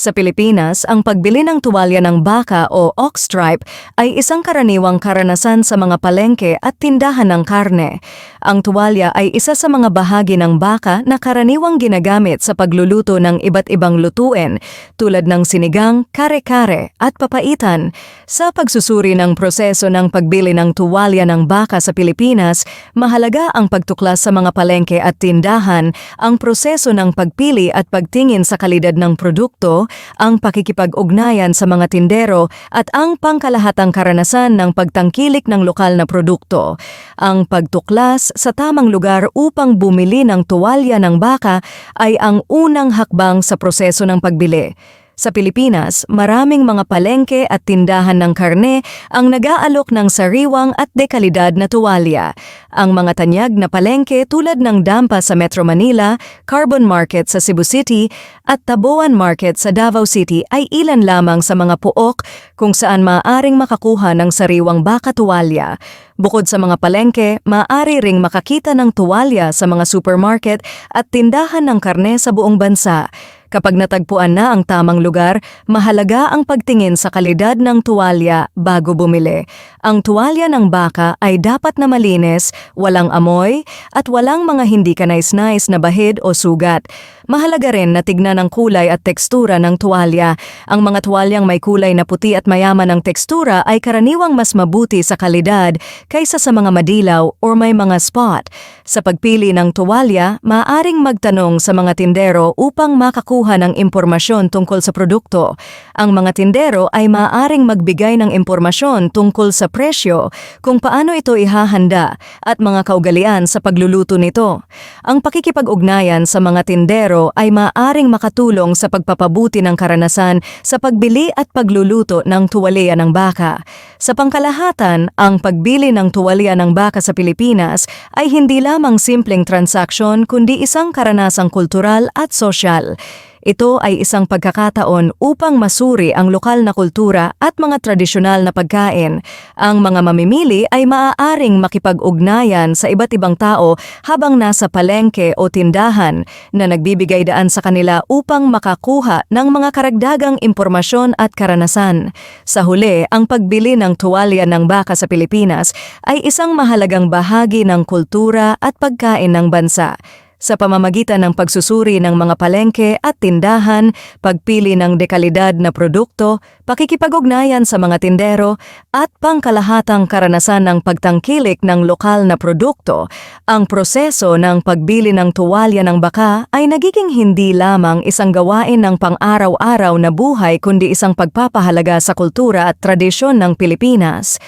Sa Pilipinas, ang pagbili ng tuwalya ng baka o ox stripe ay isang karaniwang karanasan sa mga palengke at tindahan ng karne. Ang tuwalya ay isa sa mga bahagi ng baka na karaniwang ginagamit sa pagluluto ng iba't ibang lutuin tulad ng sinigang, kare-kare at papaitan. Sa pagsusuri ng proseso ng pagbili ng tuwalya ng baka sa Pilipinas, mahalaga ang pagtuklas sa mga palengke at tindahan, ang proseso ng pagpili at pagtingin sa kalidad ng produkto, ang pakikipag-ugnayan sa mga tindero at ang pangkalahatang karanasan ng pagtangkilik ng lokal na produkto. Ang pagtuklas sa tamang lugar upang bumili ng tuwalya ng baka ay ang unang hakbang sa proseso ng pagbili. Sa Pilipinas, maraming mga palengke at tindahan ng karne ang nag-aalok ng sariwang at dekalidad na tuwalya. Ang mga tanyag na palengke tulad ng Dampa sa Metro Manila, Carbon Market sa Cebu City at Taboan Market sa Davao City ay ilan lamang sa mga puok kung saan maaaring makakuha ng sariwang baka tuwalya. Bukod sa mga palengke, maaari ring makakita ng tuwalya sa mga supermarket at tindahan ng karne sa buong bansa. Kapag natagpuan na ang tamang lugar, mahalaga ang pagtingin sa kalidad ng tuwalya bago bumili. Ang tuwalya ng baka ay dapat na malinis, walang amoy, at walang mga hindi kanais-nais na bahid o sugat. Mahalaga rin na tignan ang kulay at tekstura ng tuwalya. Ang mga tuwalyang may kulay na puti at mayaman ng tekstura ay karaniwang mas mabuti sa kalidad kaysa sa mga madilaw or may mga spot. Sa pagpili ng tuwalya, maaring magtanong sa mga tindero upang makakuha ng impormasyon tungkol sa produkto. Ang mga tindero ay maaaring magbigay ng impormasyon tungkol sa presyo, kung paano ito ihahanda, at mga kaugalian sa pagluluto nito. Ang pakikipag-ugnayan sa mga tindero ay maaaring makatulong sa pagpapabuti ng karanasan sa pagbili at pagluluto ng tuwalya ng baka. Sa pangkalahatan, ang pagbili ng tuwalya ng baka sa Pilipinas ay hindi lamang simpleng transaksyon kundi isang karanasang kultural at sosyal. Ito ay isang pagkakataon upang masuri ang lokal na kultura at mga tradisyonal na pagkain. Ang mga mamimili ay maaaring makipag-ugnayan sa iba't ibang tao habang nasa palengke o tindahan na nagbibigay daan sa kanila upang makakuha ng mga karagdagang impormasyon at karanasan. Sa huli, ang pagbili ng tuwalya ng baka sa Pilipinas ay isang mahalagang bahagi ng kultura at pagkain ng bansa sa pamamagitan ng pagsusuri ng mga palengke at tindahan, pagpili ng dekalidad na produkto, pakikipag-ugnayan sa mga tindero, at pangkalahatang karanasan ng pagtangkilik ng lokal na produkto, ang proseso ng pagbili ng tuwalya ng baka ay nagiging hindi lamang isang gawain ng pang-araw-araw na buhay kundi isang pagpapahalaga sa kultura at tradisyon ng Pilipinas.